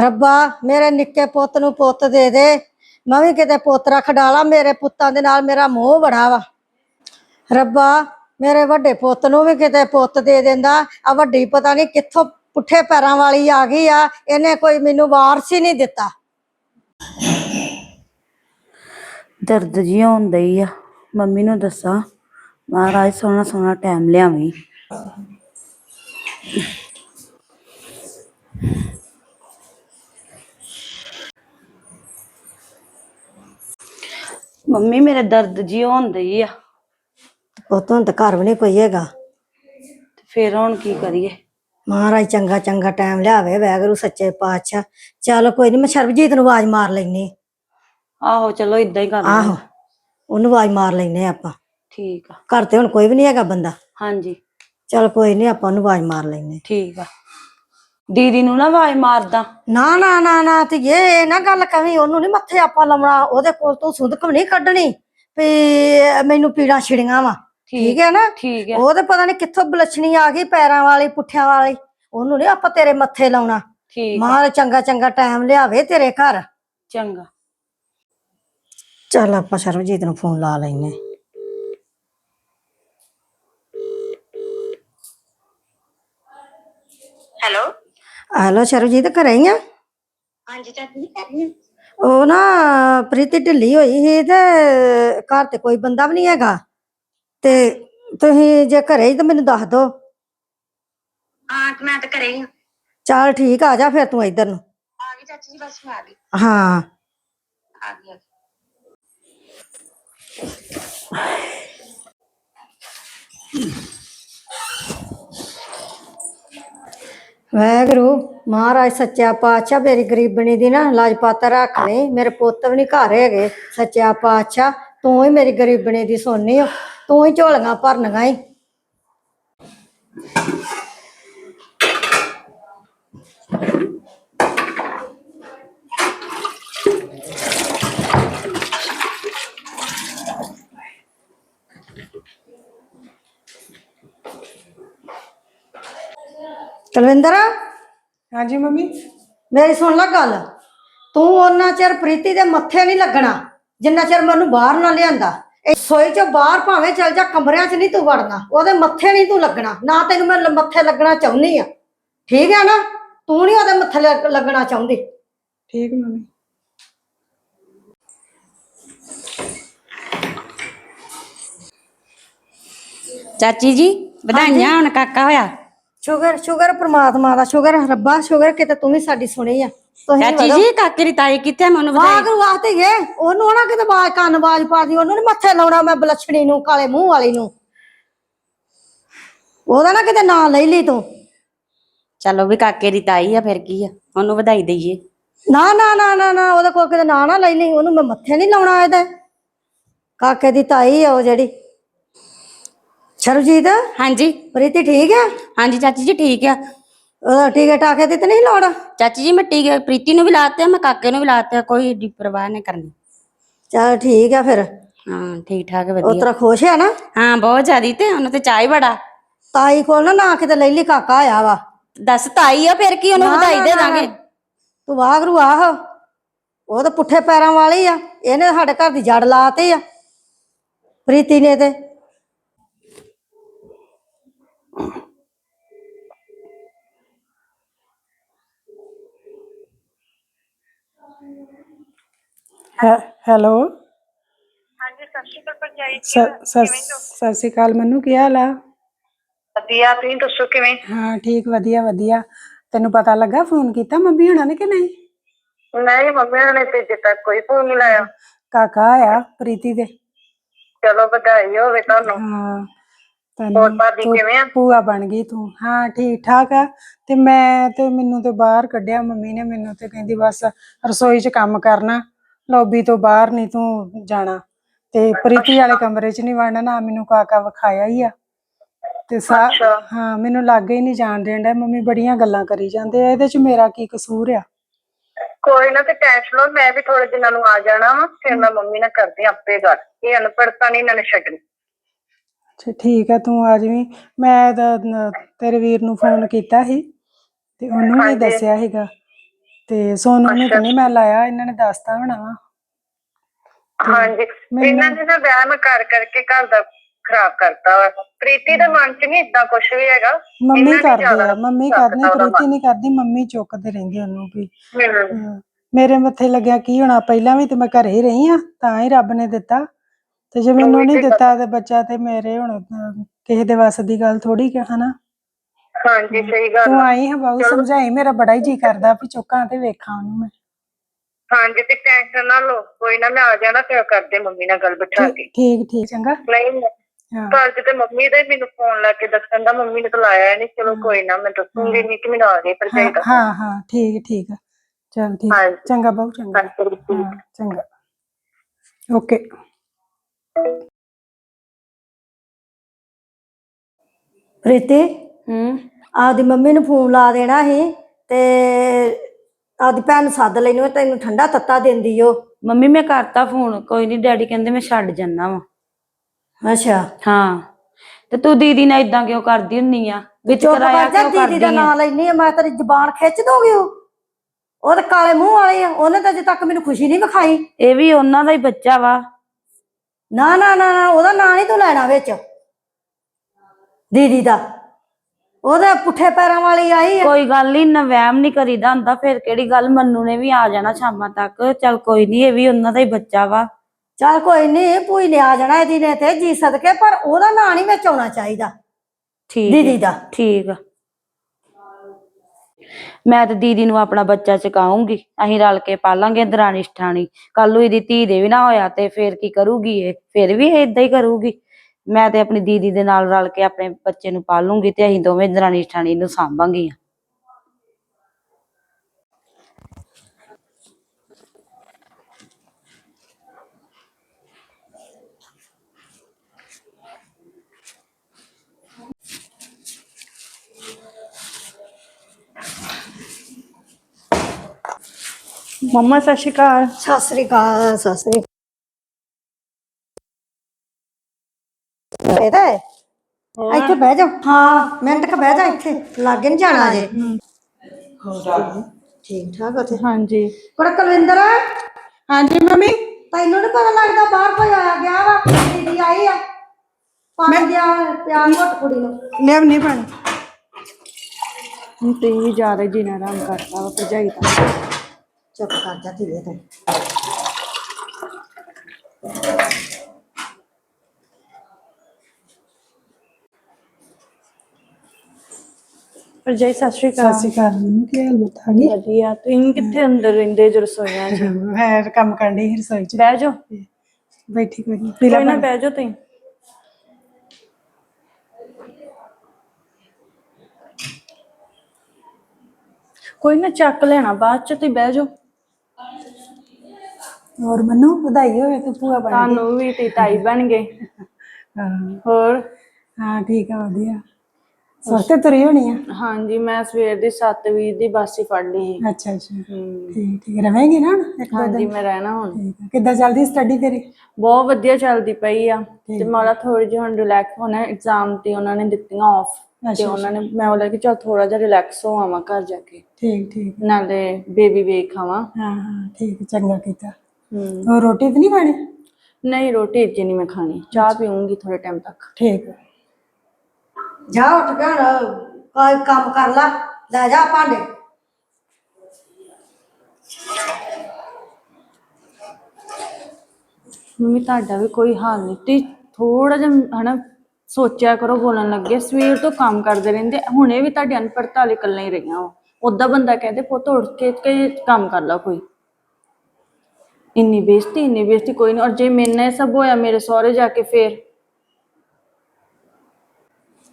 ਰੱਬਾ, ਮੇਰੇ ਨਿੱਕੇ ਪੁੱਤ ਨੂੰ ਪੁੱਤ ਦੇ ਦੇ। ਮੈਂ ਵੀ ਕਿਤੇ ਪੋਤਰਾ ਖਡਾਲਾ ਮੇਰੇ ਪੁੱਤਾਂ ਦੇ ਨਾਲ ਮੇਰਾ ਮੋਹ ਬੜਾ ਵਾ। ਰੱਬਾ, ਮੇਰੇ ਵੱਡੇ ਪੁੱਤ ਨੂੰ ਵੀ ਕਿਤੇ ਪੁੱਤ ਦੇ ਦਿੰਦਾ। ਆ ਵੱਡੀ ਪਤਾ ਨਹੀਂ ਕਿੱਥੋਂ ਪੁੱਠੇ ਪੈਰਾਂ ਵਾਲੀ ਆ ਗਈ ਆ, ਇਹਨੇ ਕੋਈ ਮੈਨੂੰ ਵਾਰਸ ਹੀ ਨਹੀਂ ਦਿੱਤਾ। ਦਰਦ ਜੀ ਹੁੰਦਾ ਹੀ ਆ। ਮੰਮੀ ਨੂੰ ਦੱਸਾਂ, ਮਹਾਰਾਜ ਸੋਹਣਾ ਸੋਹਣਾ ਟਾਈਮ ਲਿਆਵੀਂ। ਮੰਮੀ ਮੇਰੇ ਦਰਦ ਜੀ ਹੁੰਦਾ ਹੀ ਆ। ਪੁੱਤ ਹੁਣ ਤਾਂ ਘਰ ਵੀ ਨਹੀਂ ਕੋਈ ਹੈਗਾ। ਤੇ ਫਿਰ ਹੁਣ ਕੀ ਕਰੀਏ? ਮਹਾਰਾਜ ਚੰਗਾ ਚੰਗਾ ਟਾਈਮ ਲਿਆਵੇ ਵੈਗਰੂ ਸੱਚੇ ਪਾਤਸ਼ਾਹ। ਚਲ ਕੋਈ ਨਹੀਂ ਮੈਂ ਸਰਬਜੀਤ ਨੂੰ ਆਵਾਜ਼ ਮਾਰ ਲੈਣੀ ਆਹੋ ਚਲੋ ਇਦਾਂ ਹੀ ਕਰ ਆਹੋ ਉਹਨੂੰ ਆਵਾਜ਼ ਮਾਰ ਲੈਨੇ ਆਪਾਂ। ਠੀਕ ਆ। ਘਰ ਤੇ ਹੁਣ ਕੋਈ ਵੀ ਨਹੀਂ ਹੈਗਾ ਬੰਦਾ। ਹਾਂਜੀ। ਚਲ ਕੋਈ ਨਹੀਂ ਆਪਾਂ ਉਹਨੂੰ ਆਵਾਜ਼ ਮਾਰ ਲੈਨੇ ਠੀਕ ਆ। ਦੀਦੀ ਨੂੰ ਨਾ ਆਵਾਜ਼ ਮਾਰਦਾ। ਨਾ ਨਾ ਨਾ ਨਾ ਤੇ ਇਹ ਨਾ ਗੱਲ ਕਵੀ ਉਹਨੂੰ ਨਹੀਂ ਮੱਥੇ ਆਪਾਂ ਲਾਉਣਾ ਉਹਦੇ ਕੋਲ ਤੂੰ ਸੁਦਕ ਵੀ ਨਹੀਂ ਕੱਢਣੀ ਵੀ ਮੈਨੂੰ ਪੀੜਾਂ ਛਿੜੀਆਂ ਵਾ। ਠੀਕ ਹੈ ਨਾ? ਠੀਕ ਆ ਉਹ ਤੇ ਪਤਾ ਨਹੀਂ ਕਿੱਥੋਂ ਬਲਛਣੀ ਆ ਗਈ ਪੈਰਾਂ ਵਾਲੀ ਪੁੱਠਿਆਂ ਵਾਲੀ। ਉਹਨੂੰ ਨਹੀਂ ਆਪਾਂ ਤੇਰੇ ਮੱਥੇ ਲਾਉਣਾ। ਠੀਕ ਮਾਰ ਚੰਗਾ ਚੰਗਾ ਟਾਈਮ ਲਿਆਵੇ ਤੇਰੇ ਘਰ। ਚੰਗਾ। ਚੱਲ ਆਪਾਂ ਸਰਬਜੀਤ ਨੂੰ ਫੋਨ ਲਾ ਲੈਨੇ ਹੈਲੋ ਹੈਲੋ ਸਰਬਜੀਤ ਘਰੇ ਹੀ ਆ? ਹਾਂਜੀ ਚਾਚੀ ਜੀ ਕਰ ਰਹੀ ਉਹ ਨਾ ਪ੍ਰੀਤੀ ਢਿੱਲੀ ਹੋਈ ਸੀ ਤੇ ਘਰ ਤੇ ਕੋਈ ਬੰਦਾ ਵੀ ਨਹੀਂ ਹੈਗਾ। ਤੇ ਤੁਸੀਂ ਜੇ ਘਰੇ ਹੀ ਤਾਂ ਮੈਨੂੰ ਦੱਸ ਦਿਓ। ਹਾਂ ਤੇ ਮੈਂ ਤਾਂ ਘਰੇ ਹੀ ਹਾਂ ਚੱਲ ਠੀਕ ਆ ਜਾ ਫਿਰ ਤੂੰ ਇੱਧਰ ਨੂੰ। ਆ ਗਈ ਚਾਚੀ ਜੀ ਬਸ ਮੈਂ ਆ ਗਈ। ਹਾਂ। ਆ ਗਈ ਆ ਗਈ। ਵਾਹਿਗੁਰੂ, ਮਹਾਰਾਜ ਸੱਚਾ ਪਾਤਸ਼ਾਹ, ਮੇਰੀ ਗਰੀਬਣੀ ਦੀ ਨਾ ਲਾਜਪਤ ਰੱਖ ਲਈ ਮੇਰੇ ਪੁੱਤ ਵੀ ਨਹੀਂ ਘਰ ਹੈਗੇ, ਸੱਚਾ ਪਾਤਸ਼ਾਹ। ਤੂੰ ਹੀ ਮੇਰੀ ਗਰੀਬਣੀ ਦੀ ਸੋਨੀ ਓ। ਤੂੰ ਹੀ ਝੋਲੀਆਂ ਭਰਨੀਆਂ ਈ। ਕੁਲਵਿੰਦਰ ਹਾਂਜੀ ਮੰਮੀ? ਮੇਰੀ ਸੁਣ ਲੈ ਗੱਲ। ਤੂੰ ਉਹਨਾਂ ਚਿਰ ਪ੍ਰੀਤੀ ਦੇ ਮੱਥੇ ਨਹੀਂ ਲੱਗਣਾ ਜਿੰਨਾ ਚਿਰ ਮੈਨੂੰ ਬਾਹਰ ਨਾ ਲਿਆਂਦਾ। ਇਹ ਸੋਈ ਚੋਂ ਬਾਹਰ ਭਾਵੇਂ ਚੱਲ ਜਾ ਕਮਰਿਆਂ 'ਚ ਨਹੀਂ ਤੂੰ ਵੜਨਾ। ਉਹਦੇ ਮੱਥੇ ਨਹੀਂ ਤੂੰ ਲੱਗਣਾ। ਨਾ ਤੈਨੂੰ ਮੈਂ ਮੱਥੇ ਲੱਗਣਾ ਚਾਹੁੰਦੀ ਆ। ਠੀਕ ਹੈ ਨਾ? ਤੂੰ ਨਹੀਂ ਉਹਦੇ ਮੱਥੇ ਲੱਗ- ਲੱਗਣਾ ਚਾਹੁੰਦੀ। ਠੀਕ ਮੰਮੀ। ਚਾਚੀ ਜੀ ਵਧਾਈਆਂ ਹੁਣ ਕਾਕਾ ਹੋਇਆ? ਸ਼ੁਗਰ ਸ਼ੁਗਰ ਪ੍ਰਮਾਤਮਾ ਦਾ ਸ਼ੁਗਰ ਰੱਬਾ ਸ਼ੁਗਰ ਕਿਤੇ ਤੂੰ ਵੀ ਸਾਡੀ ਸੁਣੀ ਆ। ਤੁਸੀਂ ਚਾਚੀ ਜੀ ਕਾਕੇ ਦੀ ਤਾਈ ਕਿੱਥੇ ਮੈਨੂੰ ਵਧਾਈ। ਵਾਗਰੂ ਵਾਸਤੇ ਗਏ। ਉਹਨੂੰ ਨਾ ਕਿਤੇ ਬਾਜ ਕੰਨ ਬਾਜ ਪਾ ਦੀ ਉਹਨੂੰ ਨੀ ਮੱਥੇ ਲਾਉਣਾ ਮੈਂ ਬਲਛਣੀ ਨੂੰ ਕਾਲੇ ਮੂੰਹ ਵਾਲੀ ਨੂੰ। ਉਹਦਾ ਨਾ ਕਿਤੇ ਨਾਂ ਲੈ ਲਈ ਤੂੰ। ਚਲੋ ਵੀ ਕਾਕੇ ਦੀ ਤਾਈ ਆ ਫਿਰ ਕੀ ਆ? ਉਹਨੂੰ ਵਧਾਈ ਦਈਏ। ਨਾ ਨਾ ਨਾ ਨਾ ਨਾ ਉਹਦੇ ਕੋਲ ਕਿਤੇ ਨਾਂ ਨਾ ਲੈ ਲਈ ਉਹਨੂੰ ਮੈਂ ਮੱਥੇ ਨਹੀਂ ਲਾਉਣਾ ਇਹਦੇ। ਕਾਕੇ ਦੀ ਤਾਈ ਆ ਉਹ ਜਿਹੜੀ। ਸਰਬਜੀਤ? ਹਾਂਜੀ। ਪ੍ਰੀਤੀ ਠੀਕ ਹੈ ਹਾਂਜੀ ਚਾਚੀ ਜੀ ਠੀਕ ਆ। ਉਹਦਾ ਟੀਕੇ ਟਾਕੇ ਦੀ ਤੇ ਨਹੀਂ ਲੋੜ? ਚਾਚੀ ਜੀ ਮੈਂ ਟੀਕੇ ਪ੍ਰੀਤੀ ਨੂੰ ਵੀ ਲਾਤੇ ਮੈਂ ਕਾਕੇ ਨੂੰ ਵੀ ਲਾਤੇ ਕੋਈ ਏਡੀ ਪਰਵਾਹ ਨਹੀਂ ਕਰਨੀ। ਚਲ ਠੀਕ ਆ ਫਿਰ। ਹਾਂ ਠੀਕ ਠਾਕ ਉਹ ਵਧੀਆ। ਤੇਰਾ ਖੁਸ਼ ਹੈ ਨਾ? ਹਾਂ ਬਹੁਤ ਜ਼ਿਆਦੀ ਤੇ ਉਹਨੂੰ ਤੇ ਚਾਹ ਹੀ ਬੜਾ। ਤਾਈ ਕੋਲ ਨਾ ਨਾ ਕਿਤੇ ਲੈ ਲਈ ਕਾਕਾ ਆਇਆ ਵਾ। ਦੱਸ ਤਾਈ ਆ ਫਿਰ ਕੀ ਉਹਨੂੰ ਨਾ, ਵਧਾਈ ਨਾ, ਦੇ ਨਾ, ਦਾਂਗੇ। ਨਾ। ਤੂੰ ਵਾਗਰੂ ਆਹ। ਉਹ ਤਾਂ ਪੁੱਠੇ ਪੈਰਾਂ ਵਾਲੀ ਆ। ਇਹਨੇ ਸਾਡੇ ਘਰ ਦੀ ਜੜ ਲਾਤੀ ਆ। ਪ੍ਰੀਤੀ ਨੇ ਤੇ ਹੈਲੋ। ਹਾਂਜੀ ਸਤਿ ਸ਼੍ਰੀ ਅਕਾਲ ਭਰਜਾਈ ਸ- ਸ- ਸਤਿ ਸ਼੍ਰੀ ਅਕਾਲ ਮੰਨੂ ਕੀ ਹਾਲ ਆ? ਵਧੀਆ ਤੁਸੀਂ ਦੱਸੋ ਕਿਵੇਂ? ਹਾਂ ਠੀਕ ਵਧੀਆ ਵਧੀਆ। ਤੈਨੂੰ ਪਤਾ ਲੱਗਾ ਫੋਨ ਕੀਤਾ ਮੰਮੀ ਹੁਣਾਂ ਨੇ ਕਿ ਨਹੀਂ? ਨਹੀਂ ਮੰਮੀ ਨੇ ਤੇ ਅਜੇ ਤੱਕ ਕੋਈ ਫੋਨ ਨਹੀਂ ਲਾਇਆ। ਕਾਕਾ ਆਇਆ ਪ੍ਰੀਤੀ ਦੇ। ਚਲੋ ਵਧਾਈ ਹੋਵੇ ਤੁਹਾਨੂੰ। ਹਾਂ। ਹੋਰ ਭਾਬੀ ਕਿਵੇਂ ਆ? ਭੂਆ ਬਣ ਗਈ ਤੂੰ। ਹਾਂ ਠੀਕ ਠਾਕ ਆ। ਤੇ ਮੈਂ ਤੇ ਮੈਨੂੰ ਤੇ ਬਾਹਰ ਕੱਢਿਆ ਮੰਮੀ ਨੇ ਮੈਨੂੰ ਤੇ ਕਹਿੰਦੀ ਬਸ ਰਸੋਈ 'ਚ ਕੰਮ ਕਰਨਾ ਲੌਬੀ ਤੋਂ ਬਾਹਰ ਨਹੀਂ ਤੂੰ ਜਾਣਾ। ਤੇ ਪ੍ਰੀਤੀ ਵਾਲੇ ਕਮਰੇ 'ਚ ਨਹੀਂ ਵੜਨਾ ਨਾ ਮੈਨੂੰ ਕਾਕਾ ਵਿਖਾਇਆ ਹੀ ਆ। ਤੇ ਸਾ ਅੱਛਾ। ਹਾਂ ਮੈਨੂੰ ਲੱਗ ਹੀ ਨਹੀਂ ਜਾਣ ਦੇਣ ਡਿਆ ਮੰਮੀ ਬੜੀਆਂ ਗੱਲਾਂ ਕਰੀ ਜਾਂਦੇ ਆ ਇਹਦੇ 'ਚ ਮੇਰਾ ਕੀ ਕਸੂਰ ਆ? ਕੋਈ ਨਾ ਤੇ ਟੈਨਸ਼ਨ ਲਓ ਮੈਂ ਵੀ ਥੋੜੇ ਦਿਨਾਂ ਨੂੰ ਆ ਜਾਣਾ ਵਾ ਫਿਰ ਮੈਂ ਮੰਮੀ ਨਾਲ ਕਰਦੀ ਆਂ ਆਪੇ ਗੱਲ। ਇਹ ਅਨਪੜਤਾ ਨਹੀਂ ਇਹਨਾਂ ਨੇ ਛੱਡਣੀ। ਅੱਛਾ ਠੀਕ ਆ ਤੂੰ ਆ ਜਾਵੀਂ। ਮੈਂ ਤਾਂ ਨ- ਤੇਰੇ ਵੀਰ ਨੂੰ ਫੋਨ ਕੀਤਾ ਸੀ ਤੇ ਉਹਨੂੰ ਵੀ ਹਾਂਜੀ। ਦੱਸਿਆ ਸੀਗਾ। ਤੇ ਸੋਨੂੰ ਨੂੰ ਤਾਂ ਨਹੀਂ ਮੈਂ ਲਾਇਆ ਇਹਨਾਂ ਨੇ ਦੱਸਤਾ ਹੋਣਾ ਵਾ। ਹਾਂਜੀ। ਇਹਨਾਂ ਨੇ ਨਾ ਵਹਿਮ ਕਰ ਕਰਕੇ ਘਰ ਦਾ ਖਰਾਬ ਕਰਤਾ ਵਾ। ਪ੍ਰੀਤੀ ਦੇ ਮਨ 'ਚ ਨਹੀਂ ਇਦਾਂ ਕੁਝ ਵੀ ਹੈਗਾ। ਮੰਮੀ ਇਹਨਾਂ ਨੇ ਕਰਦੇ ਜ਼ਿਆਦਾ ਆ ਮੰਮੀ ਕਰਦੀ ਉਹਦਾ ਪ੍ਰੀਤੀ ਨਹੀਂ ਕਰਦੀ ਮੰਮੀ ਚੁੱਕਦੇ ਰਹਿੰਦੇ ਉਹਨੂੰ ਵੀ। ਹਮ, ਮੇਰੇ ਮੱਥੇ ਲੱਗਿਆ ਕੀ ਹੋਣਾ ਪਹਿਲਾਂ ਵੀ ਤੇ ਮੈਂ ਘਰੇ ਹੀ ਰਹੀ ਆ ਤਾਂ ਹੀ ਰੱਬ ਨੇ ਦਿੱਤਾ। ਤੇ ਜੇ ਮੈਨੂੰ ਨਹੀਂ ਦਿੱਤਾ ਤੇ ਬੱਚਾ ਤੇ ਮੇਰੇ ਹੁਣ ਅਹ, ਕਿਸੇ ਦੇ ਵੱਸ ਦੀ ਗੱਲ ਥੋੜੀ ਕਿ ਹਨਾ? ਹਾਂਜੀ ਸਹੀ ਗੱਲ ਤੂੰ ਆ। ਆਈ ਹਵਾਉ ਸਮਝਾਈ ਮੇਰਾ ਬੜਾ ਹੀ ਜੀ ਕਰਦਾ ਵੀ ਚੁੱਕਾਂ ਤੇ ਵੇਖਾਂ ਉਹਨੂੰ ਮੈਂ। ਹਾਂਜੀ ਤੇ ਟੈਨਸ਼ਨ ਨਾ ਲਓ ਕੋਈ ਨਾ ਮੈਂ ਆ ਜਾਣਾ ਤੇ ਕਰਦੇ ਮੰਮੀ ਨਾਲ ਗੱਲ ਬਿਠਾ ਕੇ। ਠੀਕ ਠੀਕ ਚੰਗਾ। ਨਹੀਂ ਹਾਂ। ਘਰ 'ਚ ਤੇ ਮੰਮੀ ਦਾ ਹੀ ਮੈਨੂੰ ਫੋਨ ਲਾ ਕੇ ਦੱਸਣ ਦਾ ਮੰਮੀ ਨੇ ਤਾਂ ਲਾਇਆ ਨਹੀਂ ਚਲੋ ਕੋਈ ਨਾ ਮੈਂ ਦੱਸੂਗੀ ਨਹੀਂ ਕਿ ਮੈਨੂੰ ਆ ਗਈ ਪਰ ਹਾਂ ਹਾਂ ਹਾਂ ਠੀਕ ਠੀਕ ਆ। ਚਲ ਠੀਕ। ਹਾਂਜੀ। ਚੰਗਾ ਬਹੁ ਚੰਗਾ। ਹਾਂ ਚੰਗਾ। ਓਕੇ। ਪ੍ਰੀਤੀ ਹੂੰ। ਆਪਦੀ ਮੰਮੀ ਨੂੰ ਫੋਨ ਲਾ ਦੇਣਾ ਸੀ ਤੇ ਆਪਦੀ ਭੈਣ ਨੂੰ ਸੱਦ ਲੈਣੀ ਉਹ ਤੈਨੂੰ ਠੰਡਾ ਤੱਤਾ ਦਿੰਦੀ ਓ। ਮੰਮੀ ਮੈਂ ਕਰਤਾ ਫੋਨ। ਕੋਈ ਨਹੀਂ ਡੈਡੀ ਕਹਿੰਦੇ ਮੈਂ ਛੱਡ ਜੰਨਾ ਵਾ। ਅੱਛਾ। ਹਾਂ। ਤੇ ਤੂੰ ਦੀਦੀ ਨਾਲ ਇਦਾਂ ਕਿਉਂ ਕਰਦੀ ਹੁੰਨੀ ਆ? ਵਿੱਚ ਚੁੱਪ ਕਰਾਇਆ ਕਰ ਜਾ ਕਿਉਂ ਦੀਦੀ ਦਾ ਆ? ਨਾਂ ਲੈਣੀ ਆ ਮੈਂ ਤੇਰੀ ਜ਼ਬਾਨ ਖਿੱਚ ਦੋਗੀ ਉਹ ਉਹ ਤਾਂ ਕਾਲੇ ਮੂੰਹ ਵਾਲੇ ਆ ਉਹਨੇ ਤਾਂ ਅਜੇ ਤੱਕ ਮੈਨੂੰ ਖੁਸ਼ੀ ਨਹੀਂ ਵਿਖਾਈ। ਇਹ ਵੀ ਉਹਨਾਂ ਦਾ ਹੀ ਬੱਚਾ ਵਾ। ਨਾ ਨਾ ਨਾ ਨਾ, ਉਹਦਾ ਨਾਂ ਨਹੀਂ ਤੂੰ ਲੈਣਾ ਵਿੱਚ। ਦੀਦੀ ਦਾ। ਉਹਦੇ ਪੁੱਠੇ ਪੈਰਾਂ ਵਾਲੀ ਆਈ ਆ। ਕੋਈ ਗੱਲ ਨਹੀਂ ਨਾ ਵਹਿਮ ਨਹੀਂ ਕਰੀਦਾ ਹੁੰਦਾ ਫਿਰ ਕਿਹੜੀ ਗੱਲ? ਮੰਨੂ ਨੇ ਵੀ ਆ ਜਾਣਾ ਸ਼ਾਮਾਂ ਤੱਕ। ਚੱਲ ਕੋਈ ਨਹੀਂ ਇਹ ਵੀ ਉਹਨਾਂ ਦਾ ਹੀ ਬੱਚਾ ਵਾ। ਚੱਲ ਕੋਈ ਨਹੀਂ ਭੂਈ ਨੇ ਆ ਜਾਣਾ ਇਹਦੀ ਨੇ ਤੇ ਜੀ ਸਦਕੇ ਪਰ ਉਹਦਾ ਨਾਂ ਨਹੀਂ ਵਿੱਚ ਆਉਣਾ ਚਾਹੀਦਾ। ਠੀਕ ਦੀਦੀ ਦਾ। ਠੀਕ ਆ। ਮੈਂ ਤੇ ਦੀਦੀ ਨੂੰ ਆਪਣਾ ਬੱਚਾ ਚਕਾਉਂਗੀ, ਅਸੀਂ ਰਲ ਕੇ ਪਾਲਾਂਗੇ ਦਰਾਣੀ ਸਠਾਣੀ। ਕੱਲ ਨੂੰ ਇਹਦੀ ਧੀ ਦੇ ਵੀ ਨਾ ਹੋਇਆ ਤੇ ਫੇਰ ਕੀ ਕਰੂਗੀ ਇਹ? ਫੇਰ ਵੀ ਇਹ ਇਦਾਂ ਹੀ ਕਰੂਗੀ। ਮੈਂ ਤੇ ਆਪਣੀ ਦੀਦੀ ਦੇ ਨਾਲ ਰਲ ਕੇ ਆਪਣੇ ਬੱਚੇ ਨੂੰ ਪਾਲੂੰਗੀ ਤੇ ਅਸੀਂ ਦੋਵੇਂ ਦਰਾਣੀ ਸਠਾਣੀ ਨੂੰ ਸਾਂਭਾਂਗੀਆਂ। ਮੰਮਾ ਸਤਿ ਸ਼੍ਰੀ ਅਕਾਲ। ਸਤਿ ਸ੍ਰੀ ਅਕਾਲ ਸਤਿ ਸ੍ਰੀ ਅਕਾਲ। ਇਹਦਾ ਹੈ? ਇੱਥੇ ਬਹਿ ਜਾ। ਹਾਂ। ਮਿੰਟ ਕ ਬਹਿ ਜਾ ਇੱਥੇ ਲਾਗੇ ਨਹੀਂ ਜਾਣਾ ਜੇ ਠੀਕ ਠਾਕ ਉਥੇ। ਹਾਂਜੀ। ਕੋਣ ਕੁਲਵਿੰਦਰ? ਹਾਂਜੀ ਮੰਮੀ। ਤੈਨੂੰ ਨੀ ਪਤਾ ਲੱਗਦਾ ਬਾਹਰ ਕੋਈ ਆਇਆ ਗਿਆ ਵਾ ਦੀਦੀ ਆਈ ਆ। ਪਾਣੀ ਦਿਆ ਪਿਆਰ ਘੁੱਟ ਕੁੜੀ ਨੂੰ। ਨਹੀਂ ਪਾਣੀ ਹੁਣ ਤੁਸੀਂ ਵੀ ਜ਼ਿਆਦਾ ਹੀ ਜੀਣਾ ਆਰਾਮ ਕਰਤਾ ਵਾ ਭਰਜਾਈ ਦਾ। ਚੁੱਪ ਕਰ ਜਾ ਧੀਏ ਤੂੰ। ਭਰਜਾਈ ਸਤਿ ਸ਼੍ਰੀ ਸਤਿ ਅਕਾਲ ਸ਼੍ਰੀ ਅਕਾਲ ਮੰਮੀ ਕੀ ਹਾਲ ਬਤਾ ਗਈ? ਵਧੀਆ ਤੁਸੀਂ ਕਿੱਥੇ ਅੰਦਰ ਰਹਿੰਦੇ ਜੋ ਰਸੋਈਆਂ 'ਚ ਹੈ ਕੰਮ ਕਰਨ ਦੀ ਰਸੋਈ ਚ। ਬਹਿ ਜਾਓ। ਬੈਠੀ ਕੋਈ ਨਹੀਂ ਪੀ ਲੈ ਕੋਈ ਨਾ। ਬਹਿ ਜਾਓ ਤੁਸੀਂ। ਕੋਈ ਨਾ ਚੱਕ ਲੈਣਾ ਬਾਅਦ ਚ ਤੁਸੀਂ ਬਹਿ ਜਾਓ। ਹੋਰ ਮੰਨੂ ਵਧਾਈ ਹੋਵੇ ਤੂੰ ਭੂਆ ਬਣ ਗਈ। ਤੁਹਾਨੂੰ ਵੀ ਤੇ ਤਾਈ ਬਣ ਗਏ। ਹਾਂ। ਹੋਰ? ਹਾਂ ਠੀਕ ਆ ਵਧੀਆ। ਸਸਤੇ ਤੁਰੀ ਹੋਣੀ ਆ? ਹਾਂਜੀ ਮੈਂ ਸਵੇਰ ਦੀ 7:20 ਦੀ ਬੱਸ ਫੜ ਲਈ ਸੀ। ਅੱਛਾ ਅੱਛਾ। ਠੀਕ ਠੀਕ। ਰਵੇਂਗੀ ਨਾ ਇੱਕ ਦੋ ਹਾਂਜੀ ਦਿਨ ਮੈਂ ਰਹਿਣਾ ਹੁਣ। ਠੀਕ ਆ। ਕਿੱਦਾਂ ਚੱਲਦੀ ਸਟੱਡੀ ਤੇਰੀ? ਬਹੁਤ ਵਧੀਆ ਚੱਲਦੀ ਪਈ ਆ। ਤੇ ਮਾੜਾ ਥੋੜੀ ਜਿਹੀ ਹੁਣ ਰਿਲੈਕਸ ਹੋਣਾ ਐਗਜ਼ਾਮ ਤੇ ਉਹਨਾਂ ਨੇ ਦਿੱਤੀਆਂ ਆਫ ਤੇ ਉਹਨਾਂ ਨੇ ਮੈਂ ਬੋਲਿਆ ਕਿ ਚਲ ਥੋੜਾ ਜਿਹਾ ਰਿਲੈਕਸ ਹੋ ਆਵਾਂ ਘਰ ਜਾ ਕੇ। ਠੀਕ ਠੀਕ। ਨਾਲੇ ਬੇਬੀ ਵੇਖ ਆਵਾਂ। ਹਾਂ ਹਾਂ। ਠੀਕ ਚੰਗਾ ਕੀਤਾ। ਹੋਰ ਰੋਟੀ ਤੇ ਨਹੀਂ ਖਾਣੀ? ਨਹੀਂ ਰੋਟੀ ਇੱਥੇ ਨਹੀਂ ਮੈਂ ਖਾਣੀ। ਚਾਹ ਪੀਉਂਗੀ ਥੋੜੇ ਟਾਈਮ ਤੱਕ। ਠੀਕ। ਜਾ ਉੱਠ ਕੇ ਹੁਣ ਕੋਈ ਕੰਮ ਕਰ ਲੈ। ਲੈ ਜਾ ਭਾਂਡੇ। ਮੰਮੀ ਤੁਹਾਡਾ ਵੀ ਕੋਈ ਹਾਲ ਨਹੀਂ। ਤੇ ਥੋੜਾ ਜਿਹਾ ਹਨਾ ਸੋਚਿਆ ਕਰੋ ਬੋਲਣ ਲੱਗੇ। ਸਵੇਰ ਤੋਂ ਕੰਮ ਕਰਦੇ ਰਹਿੰਦੇ। ਹੁਣੇ ਵੀ ਤੁਹਾਡੇ ਅਨਪੜ੍ਹਤਾ ਵਾਲੀ ਇਕੱਲਾ ਹੀ ਰਹੀਆਂ ਵਾ। ਉਦਾਂ ਬੰਦਾ ਕਹਿੰਦੇ ਪੁੱਤ ਉੱਠ ਕੇ ਕੇ ਕੰਮ ਕਰ ਲਾ ਕੋਈ। ਇੰਨੀ ਬੇਇੱਜ਼ਤੀ ਇੰਨੀ ਬੇਇੱਜ਼ਤੀ ਕੋਈ ਨਹੀਂ ਔਰ ਜੇ ਮੇਰੇ ਨਾਲ ਇਹ ਸਭ ਹੋਇਆ ਮੇਰੇ ਸਹੁਰੇ ਜਾ ਕੇ ਫੇਰ?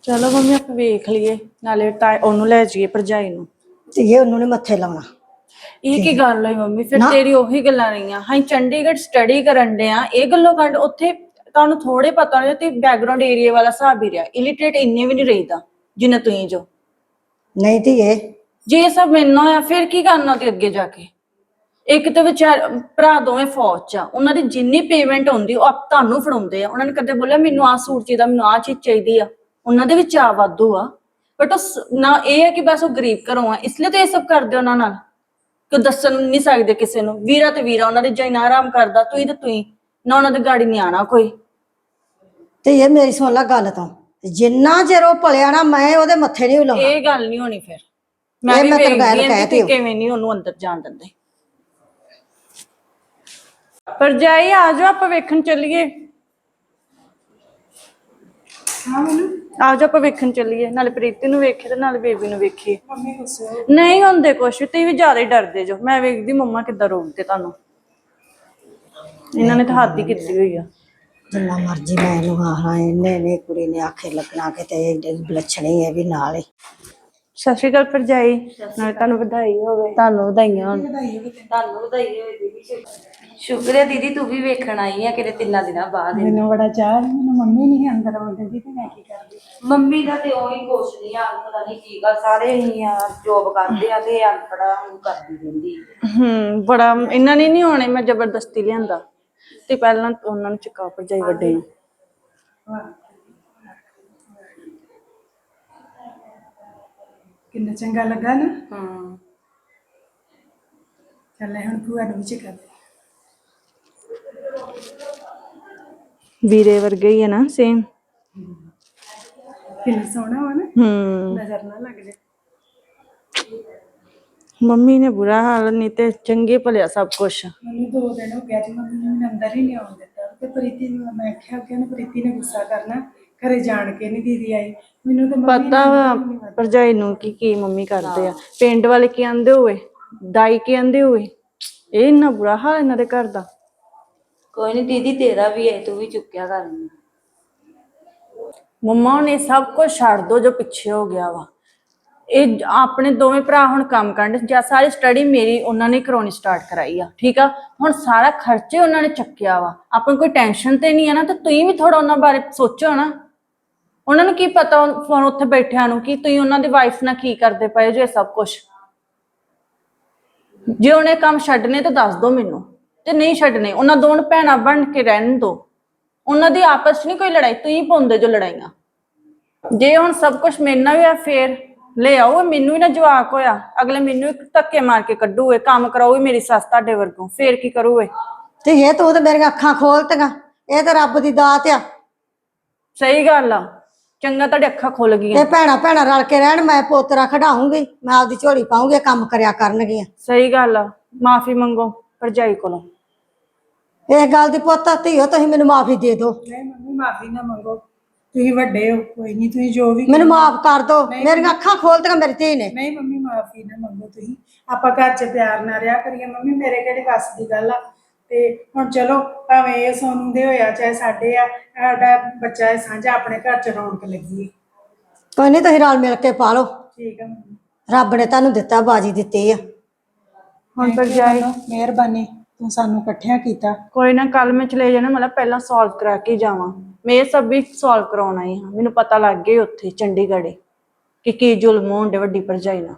ਚਲੋ ਮੰਮੀ ਆਪਾਂ ਵੇਖ ਲਈਏ। ਨਾਲੇ ਤਾਂ ਉਹਨੂੰ ਲੈ ਜਾਈਏ ਭਰਜਾਈ ਨੂੰ। ਧੀਏ ਉਹਨੂੰ ਨੀ ਮੱਥੇ ਲਾਉਣਾ। ਇਹ ਕੀ ਗੱਲ ਹੋਈ ਮੰਮੀ? ਫਿਰ ਤੇਰੀ ਉਹੀ ਗੱਲਾਂ ਰਹੀਆਂ। ਹਾਂ ਚੰਡੀਗੜ੍ਹ ਸਟੱਡੀ ਕਰਨ ਦੇ ਆ ਇਹ ਗੱਲੋਂ ਕੱਢ ਉੱਥੇ ਤੁਹਾਨੂੰ ਥੋੜੇ ਪਤਾ ਨਹੀਂ ਤੇ ਬੈਕਗ੍ਰਾਉਂਡ ਏਰੀਆ ਵਾਲਾ ਹਿਸਾਬ ਹੀ ਰਿਹਾ। ਇਲਿਟਰੇਟ ਇੰਨੇ ਵੀ ਨਹੀਂ ਰਹੀਦਾ ਜਿੰਨਾ ਤੁਸੀਂ ਜੋ। ਨਹੀਂ ਧੀਏ ਜੇ ਇਹ ਸਭ ਮੈਨੂੰ ਹੋਇਆ ਫਿਰ ਕੀ ਕਰਨਾ ਤੇ ਅੱਗੇ ਜਾ ਕੇ? ਇੱਕ ਤੇ ਵਿਚਾਰ ਭਰਾ ਦੋਵੇਂ ਫੌਜ ਚ ਆ ਉਹਨਾਂ ਦੀ ਜਿੰਨੀ ਪੇਮੈਂਟ ਹੁੰਦੀ ਉਹ ਆਪ ਤੁਹਾਨੂੰ ਫੜਾਉਂਦੇ ਆ। ਉਹਨਾਂ ਨੇ ਕਦੇ ਬੋਲਿਆ ਮੈਨੂੰ ਆਹ ਸੂਟ ਚਾਹੀਦਾ ਮੈਨੂੰ ਆਹ ਚੀਜ਼ ਚਾਹੀਦੀ ਆ। ਉਹਨਾਂ ਦੇ ਵਿੱਚ ਆ ਵਾਧੂ ਆ। ਬਟ ਉਹ ਨਾ ਇਹ ਹੈ ਕਿ ਬਸ ਉਹ ਗਰੀਬ ਘਰੋਂ ਆ ਇਸ ਲਈ ਤੇ ਇਹ ਸਭ ਕਰਦੇ ਉਹਨਾਂ ਨਾਲ। ਕਿ ਦੱਸਣ ਨਹੀਂ ਸਕਦੇ ਕਿਸੇ ਨੂੰ ਵੀਰਾ ਤੇ ਵੀਰਾ ਉਹਨਾਂ ਦੇ ਜੈਨਾ ਆਰਾਮ ਕਰਦਾ ਤੁਸੀਂ ਤੇ ਤੁਸੀਂ ਨਾ ਉਹਨਾਂ ਦੇ ਗਾੜੀ ਨਹੀਂ ਆਣਾ ਕੋਈ। ਤੇ ਇਹ ਮੇਰੀ ਸੁਣ ਲੈ ਗੱਲ ਤੋਂ ਜਿੰਨਾ ਚਿਰ ਉਹ ਪਲਿਆ ਨਾ ਮੈਂ ਉਹਦੇ ਮੱਥੇ ਨਹੀਂ ਲਾਉਣਾ ਇਹ ਗੱਲ ਨਹੀਂ ਹੋਣੀ ਫਿਰ। ਮੈਂ ਵੀ ਮੈਂ ਤੈਨੂੰ ਵੇਖਦੀ ਗੱਲ ਹਾਂ ਕਹਿ ਕਿ ਤੀ ਤੁਸੀਂ ਕਿਵੇਂ ਨਹੀਂ ਉਹਨੂੰ ਅੰਦਰ ਜਾਣ ਦਿੰਦੇ। ਪਰ ਜਾਈ ਆ ਜਾਓ ਆਪਾਂ ਵੇਖਣ ਚੱਲੀਏ। ਹਾਂ ਮੈਨੂੰ? ਆ ਜਾਓ ਆਪਾਂ ਵੇਖਣ ਚੱਲੀਏ। ਨਾਲੇ ਪ੍ਰੀਤੀ ਨੂੰ ਵੇਖੀਏ ਤੇ ਨਾਲੇ ਬੇਬੀ ਨੂੰ ਵੇਖੀਏ। ਮੰਮੀ ਗੁੱਸੇ ਹੋ ਨਹੀਂ ਹੁੰਦੇ ਕੁਛ ਵੀ, ਤੁਸੀਂ ਵੀ ਜ਼ਿਆਦਾ ਹੀ ਡਰਦੇ ਜੋ। ਮੈਂ ਵੇਖਦੀ ਮੰਮਾ ਕਿੱਦਾਂ ਰੋਕਦੇ ਤੁਹਾਨੂੰ। ਇਹਨਾਂ ਨੇ ਤਾਂ ਹੱਦ ਹੀ ਕੀਤੀ ਹੋਈ ਆ। ਜਿੰਨਾ ਮਰਜ਼ੀ ਮੈਂ ਇਹਨੂੰ ਆਹਾਂ ਇਹਨੇ ਨੇ ਕੁੜੀ ਨੇ ਆਖੇ ਲੱਗਣਾ ਕਿ ਤੇ ਬਲਛਣੀ ਹੈ ਵੀ ਨਾਲ ਹੀ। ਸਤਿ ਸ਼੍ਰੀ ਅਕਾਲ ਭਰਜਾਈ। ਨਾਲੇ ਤੁਹਾਨੂੰ ਵਧਾਈ ਹੋਵੇ। ਤੁਹਾਨੂੰ ਵਧਾਈਆਂ ਹੋਣ। ਤੁਹਾਨੂੰ ਵਧਾਈ ਹੋਵੇ ਦੀਦੀ ਸ਼ੁਕਰ ਹੈ ਦੀਦੀ ਤੂੰ ਵੀ ਵੇਖਣ ਆਈ ਆ ਕਿਤੇ ਤਿੰਨਾਂ ਦਿਨਾਂ ਬਾਅਦ। ਮੈਨੂੰ ਬੜਾ ਚਾਹ ਸੀ, ਮੈਨੂੰ ਮੰਮੀ ਨਹੀਂ ਅੰਦਰ ਆਉਣ ਦਿੰਦੀ ਤੇ ਮੈਂ ਕੀ ਕਰਦੀ ਮੰਮੀ ਦਾ ਤੇ ਉਹੀ ਕੁਛ ਨਹੀਂ ਆ ਪਤਾ ਨਹੀਂ ਕੀ ਗੱਲ ਸਾਰੇ ਹੀ ਆ ਜੋਬ ਕਰਦੇ ਆ ਤੇ ਅਨਪੜਾ ਨੂੰ ਕਰਦੀ ਰਹਿੰਦੀ ਹੂੰ ਬੜਾ ਇਹਨਾਂ ਨੇ ਨਹੀਂ ਹੋਣੇ ਮੈਂ ਜ਼ਬਰਦਸਤੀ ਲਿਆਂਦਾ। ਤੇ ਪਹਿਲਾਂ ਉਹਨਾਂ ਨੂੰ ਚੁਕਾ ਭਰਜਾਈ ਵੱਡੇ ਨੂੰ। ਕਿੰਨਾ ਚੰਗਾ ਲੱਗਾ ਨਾ। ਹਾਂ। ਚੱਲ ਹੁਣ ਭੂਆ ਨੂੰ ਵਿੱਚ ਕਰ ਦੇ। ਵੀਰੇ ਵਰਗੇ ਹੀ ਆ ਨਾ ਸੇਮ ਕਿੰਨਾ ਸੋਹਣਾ ਵਾ ਨਾ। ਹੂੰ। ਨਜ਼ਰ ਨਾ ਲੱਗ ਜੇ। ਮੰਮੀ ਨੇ ਬੁਰਾ ਹਾਲ ਨਹੀਂ ਤੇ ਚੰਗੇ ਭਲਿਆ ਸਭ ਕੁਛ। ਮੈਨੂੰ ਦੋ ਦਿਨ ਹੋ ਗਿਆ ਜੀ ਮੰਮੀ ਨੇ ਮੈਨੂੰ ਅੰਦਰ ਹੀ ਨਹੀਂ ਆਉਣ ਦਿੱਤਾ। ਤੇ ਪ੍ਰੀਤੀ ਨੂੰ ਮੈਂ ਆਖਿਆ ਕਿ ਉਹਨੇ ਪ੍ਰੀਤੀ ਨੇ ਗੁੱਸਾ ਕਰਨਾ ਘਰੇ ਜਾਣ ਕੇ ਨਹੀਂ ਦੀਦੀ ਆਈ। ਮੈਨੂੰ ਤਾਂ ਮੰਮੀ ਪਤਾ ਵਾ ਭਰਜਾਈ ਨੂੰ ਕੀ ਕੀ ਮੰਮੀ ਕਰਦੇ ਆ। ਪਿੰਡ ਵਾਲੇ ਕੀ ਆਂਦੇ ਹੋਏ? ਦਾਈ ਕੀ ਆਂਦੇ ਹੋਏ? ਇਹ ਇੰਨਾ ਬੁਰਾ ਹਾਲ ਇਹਨਾਂ ਦੇ ਘਰ ਦਾ। ਕੋਈ ਨਹੀਂ ਦੀਦੀ ਤੇਰਾ ਵੀ ਹੈ ਤੂੰ ਵੀ ਚੁੱਕਿਆ ਕਰ ਮੰਮਾ ਨੇ ਸਭ ਕੁਝ ਛੱਡ ਦੋ ਜੋ ਪਿੱਛੇ ਹੋ ਗਿਆ ਵਾ। ਇਹ ਆਪਣੇ ਦੋਵੇਂ ਭਰਾ ਹੁਣ ਕੰਮ ਕਰਨ ਜਾਂ ਸਾਰੀ ਸਟੱਡੀ ਮੇਰੀ, ਉਹਨਾਂ ਨੇ ਕਰਾਉਣੀ ਸਟਾਰਟ ਕਰਾਈ ਆ, ਠੀਕ ਆ? ਹੁਣ ਸਾਰਾ ਖਰਚੇ ਉਹਨਾਂ ਨੇ ਚੱਕਿਆ ਵਾ। ਆਪਾਂ ਨੂੰ ਕੋਈ ਟੈਨਸ਼ਨ ਤੇ ਨਹੀਂ ਆ ਨਾ, ਤਾਂ ਤੁਸੀਂ ਵੀ ਥੋੜਾ ਉਹਨਾਂ ਬਾਰੇ ਸੋਚੋ ਨਾ। ਉਹਨਾਂ ਨੂੰ ਕੀ ਪਤਾ ਫੋਨ ਉੱਥੇ ਬੈਠਿਆਂ ਨੂੰ ਕਿ ਤੁਸੀਂ ਉਹਨਾਂ ਦੀ ਵਾਈਫ ਨਾਲ ਕੀ ਕਰਦੇ ਪਏ ਜੇ ਸਭ ਕੁਝ ਜੇ ਉਹਨੇ ਕੰਮ ਛੱਡਨੇ ਤਾਂ ਦੱਸ ਦਿਓ ਮੈਨੂੰ। ਤੇ ਨਹੀਂ ਛੱਡਨੇ ਉਹਨਾਂ ਦੋਨ ਭੈਣਾਂ ਬਣ ਕੇ ਰਹਿਣ ਦਿਓ ਉਹਨਾਂ ਦੀ ਆਪਸ 'ਚ ਨਹੀਂ ਕੋਈ ਲੜਾਈ ਤੁਸੀਂ ਪਾਉਂਦੇ ਜੋ ਲੜਾਈਆਂ। ਜੇ ਹੁਣ ਸਭ ਕੁਝ ਮੇਰੇ ਨਾਲ ਵੀ ਆ ਫੇਰ ਲੈ ਆਓ ਇਹ ਮੈਨੂੰ ਹੀ ਨਾ ਜਵਾਕ ਹੋਇਆ ਅਗਲੇ ਮੈਨੂੰ ਇੱਕ ਧੱਕੇ ਮਾਰ ਕੇ ਕੱਢੂਏ ਕੰਮ ਕਰਾਉਏ ਮੇਰੀ ਸੱਸ ਤੁਹਾਡੇ ਵਰਗੋਂ ਫੇਰ ਕੀ ਕਰੂਏ ਤੇ ਇਹ ਤੂੰ ਤੇ ਮੇਰੀਆਂ ਅੱਖਾਂ ਖੋਲਤੀਆਂ ਇਹ ਤਾਂ ਰੱਬ ਦੀ ਦਾਤ ਆ। ਸਹੀ ਗੱਲ ਆ ਚੰਗਾ ਤੁਹਾਡੇ ਅੱਖਾਂ ਖੁੱਲ ਗਈਆਂ। ਇਹ ਭੈਣਾ ਭੈਣਾ ਰਲ ਕੇ ਰਹਿਣ ਮੈਂ ਪੋਤਰਾ ਖਡਾਉਂਗੀ ਮੈਂ ਆਪਦੀ ਝੋਲੀ ਪਾਉਂਗੀ ਕੰਮ ਕਰਿਆ ਕਰਨਗੀਆਂ। ਸਹੀ ਗੱਲ ਆ ਮਾਫੀ ਮੰਗੋ ਭਰਜਾਈ ਕੋਲੋਂ। ਇਹ ਗੱਲ ਦੀ ਪੁੱਤ ਧੀਓ ਤੁਸੀਂ ਮੈਨੂੰ ਮਾਫੀ ਦੇ ਦਿਓ। ਨਹੀਂ ਮੰਮੀ ਮਾਫੀ ਨਾ ਮੰਗੋ। ਤੁਸੀਂ ਵੱਡੇ ਹੋ ਕੋਈ ਨਹੀਂ ਤੁਸੀਂ ਜੋ ਵੀ ਮੈਨੂੰ ਮਾਫ ਕਰ ਦਿਓ। ਮੇਰੀਆਂ ਅੱਖਾਂ ਖੋਲਤੀਆਂ ਮੇਰੀ ਧੀ ਨੇ। ਨਹੀਂ ਮੰਮੀ ਮਾਫੀ ਨਾ ਮੰਗੋ ਤੁਸੀਂ। ਆਪਾਂ ਘਰ 'ਚ ਪਿਆਰ ਨਾਲ ਰਿਹਾ ਕਰੀਏ। ਮੰਮੀ ਮੇਰੇ ਕਿਹੜੇ ਵੱਸ ਦੀ ਗੱਲ ਆ? ਤੇ ਹੁਣ ਚਲੋ ਭਾਵੇਂ ਇਹ ਸੋਨੂੰ ਦੇ ਹੋਇਆ ਚਾਹੇ ਸਾਡੇ ਆ ਸਾਡਾ ਬੱਚਾ ਹੈ ਸਾਂਝਾ ਆਪਣੇ ਘਰ 'ਚ ਰੌਣਕ ਲੱਗੀ ਹੈ। ਕੋਈ ਨਹੀਂ ਤੁਸੀਂ ਰਲ ਮਿਲ ਕੇ ਪਾ ਲਓ। ਠੀਕ ਹੈ ਮੰਮੀ। ਰੱਬ ਨੇ ਤੁਹਾਨੂੰ ਦਿੱਤਾ ਬਾਜੀ ਦਿੱਤੀ ਆ। ਹੁਣ ਭਰਜਾਈ ਮਿਹਰਬਾਨੀ। ਤੂੰ ਸਾਨੂੰ ਇਕੱਠਿਆਂ ਕੀਤਾ। ਕੋਈ ਨਾ ਕੱਲ ਮੈਂ ਚਲੇ ਜਾਣਾ, ਮਤਲਬ ਪਹਿਲਾਂ ਸੋਲਵ ਕਰਾ ਕੇ ਜਾਵਾਂ। ਮੈਂ ਇਹ ਸਭ ਵੀ ਸੋਲਵ ਕਰਾਉਣਾ ਹੀ ਹਾਂ। ਮੈਨੂੰ ਪਤਾ ਲੱਗ ਗਿਆ ਉੱਥੇ, ਚੰਡੀਗੜ੍ਹ ਹੀ ਕਿ ਕੀ ਜ਼ੁਲਮ ਹੋਣ ਡੇ ਵੱਡੀ ਭਰਜਾਈ ਨਾਲ।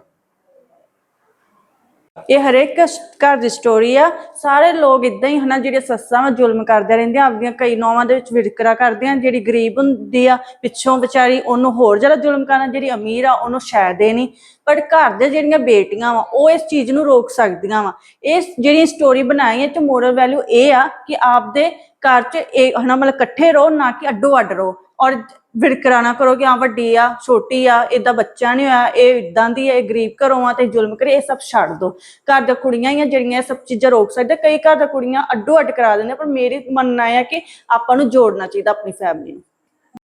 ਇਹ ਹਰੇਕ ਘਰ ਦੀ ਸਟੋਰੀ ਆ। ਸਾਰੇ ਲੋਕ ਇਦਾਂ ਹੀ ਹਨਾ ਜਿਹੜੇ ਸੱਸਾਂ ਵਾ ਜ਼ੁਲਮ ਕਰਦੇ ਰਹਿੰਦੀਆਂ, ਆਪਦੀਆਂ ਕਈ ਨੌਵਾਂ ਦੇ ਵਿੱਚ ਵਿਤਕਰਾ ਕਰਦੀਆਂ, ਜਿਹੜੀ ਗਰੀਬ ਹੁੰਦੀ ਆ, ਪਿੱਛੋਂ ਵਿਚਾਰੀ ਉਹਨੂੰ ਹੋਰ ਜ਼ਿਆਦਾ ਜ਼ੁਲਮ ਕਰਨਾ, ਜਿਹੜੀ ਅਮੀਰ ਆ, ਉਹਨੂੰ ਸ਼ਾਇਦ ਦੇਣੀ ਪਰ ਘਰ ਦੇ ਜਿਹੜੀਆਂ ਬੇਟੀਆਂ ਵਾ, ਉਹ ਇਸ ਚੀਜ਼ ਨੂੰ ਰੋਕ ਸਕਦੀਆਂ ਵਾ। ਇਹ ਜਿਹੜੀ ਸਟੋਰੀ ਬਣਾਈ ਹੈ ਤੇ ਮੋਰਲ ਵੈਲਿਊ ਇਹ ਆ ਕਿ ਆਪਦੇ ਘਰ 'ਚ ਇਹ ਹਨਾ, ਮਤਲਬ ਇਕੱਠੇ ਰਹੋ, ਨਾ ਕਿ ਅੱਡੋ ਅੱਡ ਰਹੋ। ਔਰ ਵਿਤਕਰਾ ਨਾ ਕਰੋ ਕਿ ਆ ਵੱਡੀ ਆ, ਛੋਟੀ ਆ, ਏਦਾਂ ਬੱਚਾ ਨਹੀਂ ਹੋਇਆ, ਇਹ ਇਦਾਂ ਦੀ ਹੈ ਇਹ ਗਰੀਬ ਘਰੋਂ ਆ ਤੇ ਜ਼ੁਲਮ ਕਰੇ, ਇਹ ਸਭ ਛੱਡ ਦੋ। ਘਰ ਦੀਆਂ ਕੁੜੀਆਂ ਹੀ ਆ ਜਿਹੜੀਆਂ ਇਹ ਸਭ ਚੀਜ਼ਾਂ ਰੋਕ ਸਕਦੇ, ਕਈ ਘਰ ਦੀਆਂ ਕੁੜੀਆਂ ਅੱਡੋ ਅੱਡ ਕਰਾ ਦਿੰਦੇ ਪਰ ਮੇਰੀ ਮੰਨਣਾ ਹੈ ਕਿ ਆਪਾਂ ਨੂੰ ਜੋੜਨਾ ਚਾਹੀਦਾ ਆਪਣੀ ਫੈਮਿਲੀ ਨੂੰ।